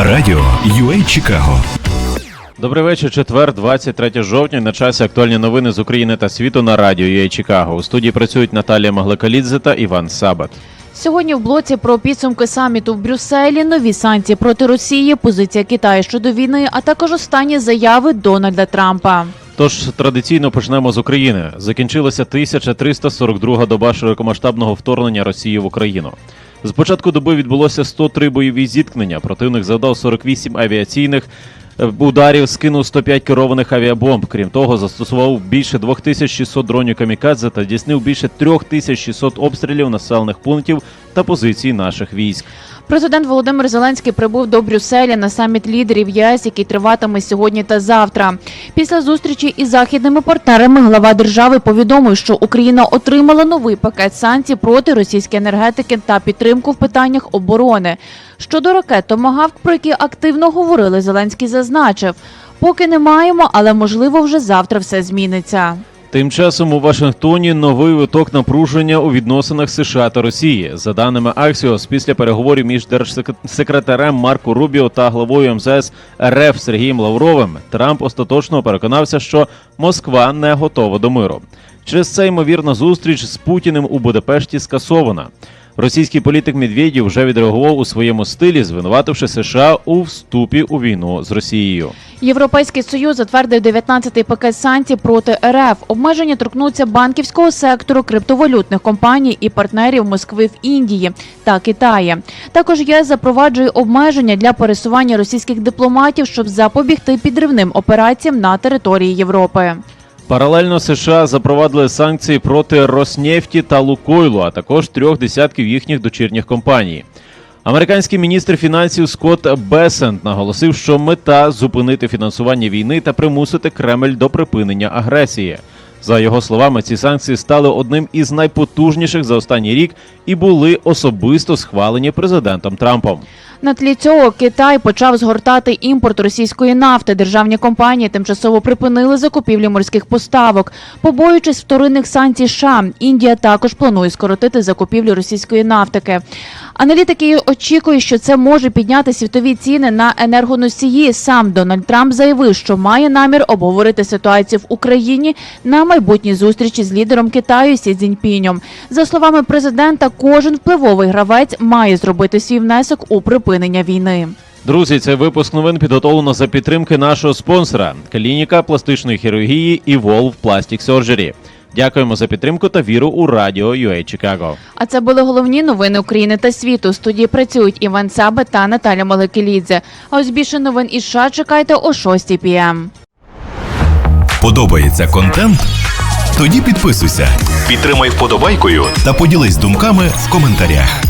Радіо UA Чикаго. Добрий вечір, четвер, 23 жовтня. На часі актуальні новини з України та світу на радіо UA Чикаго. У студії працюють Наталія Маглакалідзе та Іван Сабат. Сьогодні в блоці про підсумки саміту в Брюсселі, нові санкції проти Росії, позиція Китаю щодо війни, а також останні заяви Дональда Трампа. Тож традиційно почнемо з України. Закінчилася 1342 доба широкомасштабного вторгнення Росії в Україну. З початку доби відбулося 103 бойові зіткнення. Противник завдав 48 авіаційних е, ударів, скинув 105 керованих авіабомб. Крім того, застосував більше 2600 дронів камікадзе та здійснив більше 3600 обстрілів населених пунктів та позицій наших військ. Президент Володимир Зеленський прибув до Брюсселя на саміт лідерів ЄС, який триватиме сьогодні та завтра. Після зустрічі із західними партнерами глава держави повідомив, що Україна отримала новий пакет санкцій проти російської енергетики та підтримку в питаннях оборони. Щодо ракет Томагавк, про які активно говорили, Зеленський зазначив: поки не маємо, але можливо вже завтра все зміниться. Тим часом у Вашингтоні новий виток напруження у відносинах США та Росії. За даними Axios, після переговорів між держсекретарем Марко Рубіо та главою МЗС РФ Сергієм Лавровим, Трамп остаточно переконався, що Москва не готова до миру. Через це ймовірна зустріч з Путіним у Будапешті скасована. Російський політик Медведєв вже відреагував у своєму стилі, звинувативши США у вступі у війну з Росією. Європейський союз затвердив 19-й пакет санкцій проти РФ. Обмеження торкнуться банківського сектору, криптовалютних компаній і партнерів Москви в Індії та Китаї. Також ЄС запроваджує обмеження для пересування російських дипломатів, щоб запобігти підривним операціям на території Європи. Паралельно США запровадили санкції проти Роснефті та Лукойлу, а також трьох десятків їхніх дочірніх компаній. Американський міністр фінансів Скотт Бесент наголосив, що мета зупинити фінансування війни та примусити Кремль до припинення агресії. За його словами, ці санкції стали одним із найпотужніших за останній рік і були особисто схвалені президентом Трампом. На тлі цього Китай почав згортати імпорт російської нафти. Державні компанії тимчасово припинили закупівлі морських поставок, побоюючись вторинних санкцій. США. Індія також планує скоротити закупівлю російської нафтики. Аналітики очікують, що це може підняти світові ціни на енергоносії. Сам Дональд Трамп заявив, що має намір обговорити ситуацію в Україні на майбутній зустрічі з лідером Китаю Сі Цзіньпінем. За словами президента, кожен впливовий гравець має зробити свій внесок у припинення війни. Друзі, цей випуск новин підготовлено за підтримки нашого спонсора клініка пластичної хірургії Evolve Plastic Surgery. Дякуємо за підтримку та віру у радіо UA Чикаго. А це були головні новини України та світу. Студії працюють Іван Саби та Наталя Малекелідзе. А ось більше новин із США чекайте о 6 пм. Подобається контент? Тоді підписуйся, підтримай вподобайкою та поділись думками в коментарях.